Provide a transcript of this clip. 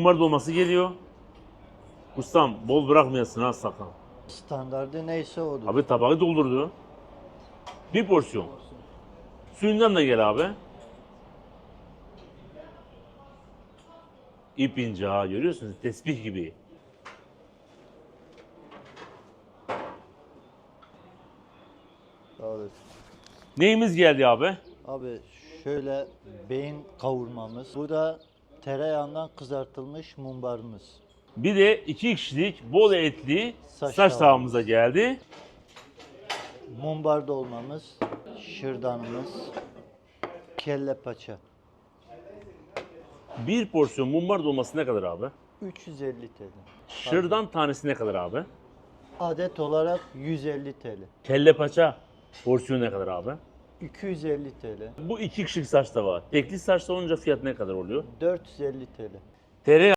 Mumbar dolması geliyor. Ustam bol bırakmayasın ha sakın. Standardı neyse odur. Abi tabağı doldurdu. Bir porsiyon. Suyundan da gel abi. İp ince ha görüyorsunuz tesbih gibi. Olasın. Neyimiz geldi abi? Abi şöyle beyin kavurmamız. Bu da tereyağından kızartılmış mumbarımız. Bir de iki kişilik bol etli saç, Saç tavamıza geldi. Mumbar dolmamız, şırdanımız, kelle paça. Bir porsiyon mumbar dolması ne kadar abi? 350 TL. Şırdan tanesi ne kadar abi? Adet olarak 150 TL. Kelle paça porsiyonu ne kadar abi? 250 TL. Bu iki kişilik saç tava. Tekli saç olunca fiyat ne kadar oluyor? 450 TL. Tereyağı